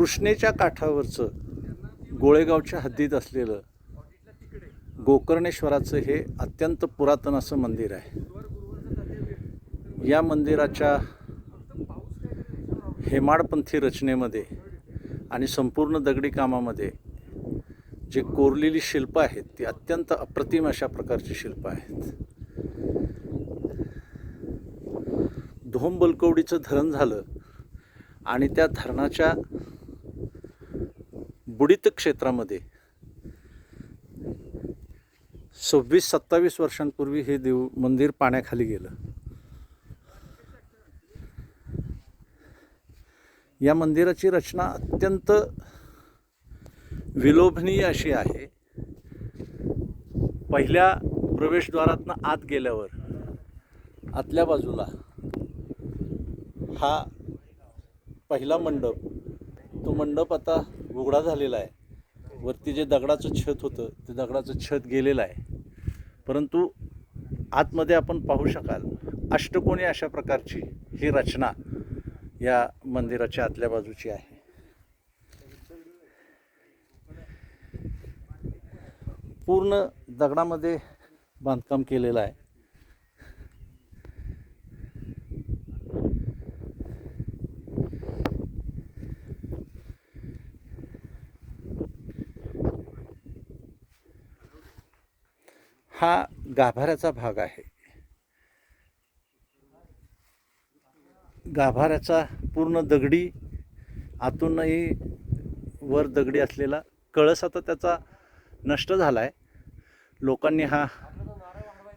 कृष्णेच्या काठावरचं गोळेगावच्या हद्दीत असलेलं गोकर्णेश्वराचं हे अत्यंत पुरातन असं मंदिर आहे. या मंदिराच्या हेमाडपंथी रचनेमध्ये आणि संपूर्ण दगडी कामामध्ये जे कोरलेली शिल्पं आहेत ती अत्यंत अप्रतिम अशा प्रकारची शिल्पं आहेत. धोम बलकवडीचं धरण झालं आणि त्या धरणाच्या बुडीत क्षेत्रामध्ये सव्वीस सत्तावीस वर्षांपूर्वी हे देव मंदिर पाण्याखाली गेलं. या मंदिराची रचना अत्यंत विलोभनीय अशी आहे. पहिल्या प्रवेशद्वारातनं आत गेल्यावर आतल्या बाजूला हा पहिला मंडप तो मंडप आता उघडा झालेला आहे. वरती जे दगडाचं छत होतं ते दगडाचं छत गेलेलं आहे. परंतु आतमध्ये आपण पाहू शकाल अष्टकोणी अशा प्रकारची ही रचना या मंदिराच्या आतल्या बाजूची आहे. पूर्ण दगडामध्ये बांधकाम केलेलं आहे. हा गाभाऱ्याचा भाग आहे. गाभाऱ्याचा पूर्ण दगडी आतूनही वर दगडी असलेला कळस आता त्याचा नष्ट झाला आहे लोकांनी हा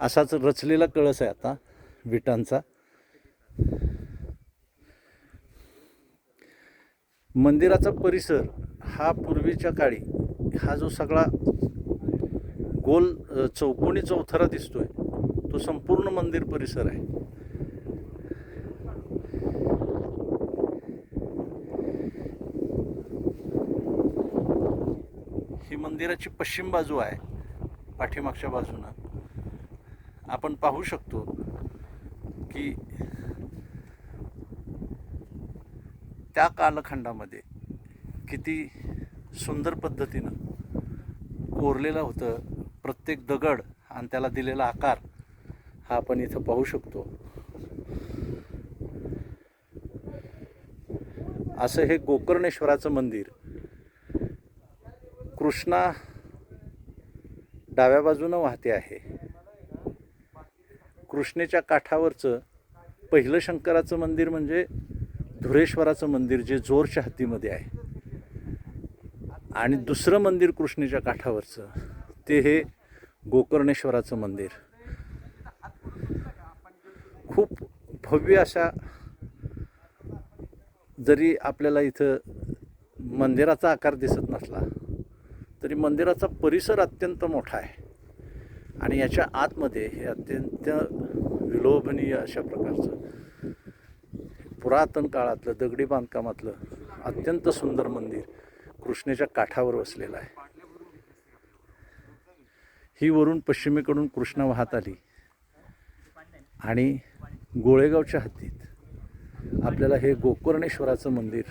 असाच रचलेला कळस आहे आता विटांचा. मंदिराचा परिसर हा पूर्वीच्या काळी हा जो सगळा गोल चौकोनी चौथरा दिसतोय. तो संपूर्ण मंदिर परिसर आहे. ही मंदिराची पश्चिम बाजू आहे पाठीमागच्या बाजूनं. आपण पाहू शकतो की त्या कालखंडामध्ये किती सुंदर पद्धतीनं कोरलेलं होतं. प्रत्येक दगड आणि त्याला दिलेला आकार हा आपण इथं पाहू शकतो. असं हे गोकर्णेश्वराचं मंदिर. कृष्णा डाव्या बाजूनं वाहते आहे. कृष्णेच्या काठावरचं पहिलं शंकराचं मंदिर म्हणजे धुरेश्वराचं मंदिर जे जोरच्या हद्दीमध्ये आहे. आणि दुसरं मंदिर कृष्णेच्या काठावरचं. ते हे गोकर्णेश्वराचं मंदिर. खूप भव्य अशा जरी आपल्याला इथं मंदिराचा आकार दिसत नसला तरी मंदिराचा परिसर अत्यंत मोठा आहे. आणि याच्या आतमध्ये हे अत्यंत विलोभनीय अशा प्रकारचं पुरातन काळातलं दगडी बांधकामातलं अत्यंत सुंदर मंदिर कृष्णेच्या काठावर वसलेलं आहे. ही वरून पश्चिमेकडून कृष्णा वाहत आली. आणि गोळेगावच्या हद्दीत आपल्याला हे गोकर्णेश्वराचं मंदिर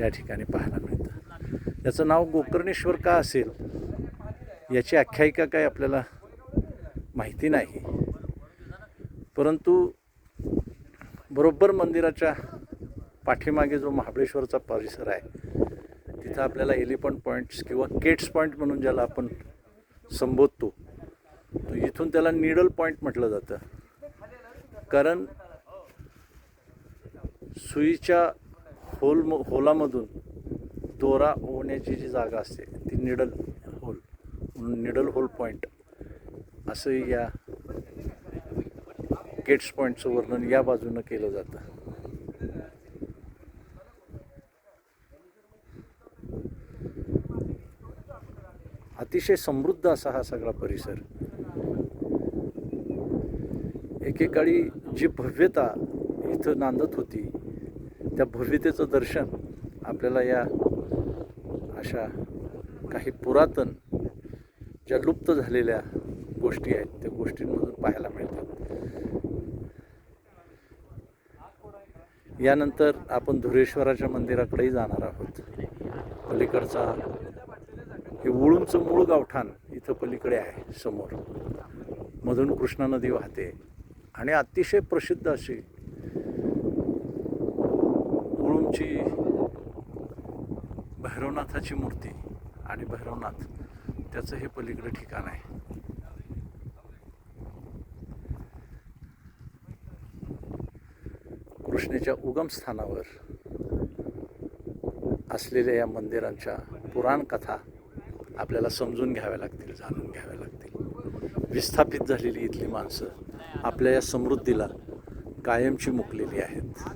या ठिकाणी पाहायला मिळतं. याचं नाव गोकर्णेश्वर का असेल? याची आख्यायिका काय आपल्याला माहिती नाही. परंतु बरोबर मंदिराच्या पाठीमागे जो महाबळेश्वरचा परिसर आहे तिथं आपल्याला एलिफंट पॉईंट्स किंवा केट्स पॉईंट म्हणून ज्याला आपण संबोधतो. इथून त्याला निडल पॉईंट म्हटलं जातं. कारण सुईच्या होल होलामधून दोरा होण्याची जी जागा असते ती निडल होल म्हणून निडल होल पॉईंट असं या गेट्स पॉईंटचं वर्णन या बाजूनं केलं जातं. अतिशय समृद्ध असा हा सगळा परिसर. एकेकाळी जी भव्यता इथं नांदत होती त्या भव्यतेचं दर्शन आपल्याला या अशा काही पुरातन ज्या लुप्त झालेल्या गोष्टी आहेत त्या गोष्टींमधून पाहायला मिळतात. यानंतर आपण धुरेश्वराच्या मंदिराकडेही जाणार आहोत. पलीकडचा हे उळूंचं मूळ गावठाण इथं पलीकडे आहे समोर. मधून कृष्णा नदी वाहते. आणि अतिशय प्रसिद्ध अशी उळूंची भैरवनाथाची मूर्ती आणि भैरवनाथ त्याचं हे पलीकडे ठिकाण आहे. कृष्णेच्या उगमस्थानावर असलेल्या या मंदिरांच्या पुराण कथा आपल्याला समजून घ्याव्या लागतील जाणून घ्याव्या लागतील. विस्थापित झालेली इथली माणसं आपल्या या समृद्धीला कायमची मुकलेली आहेत.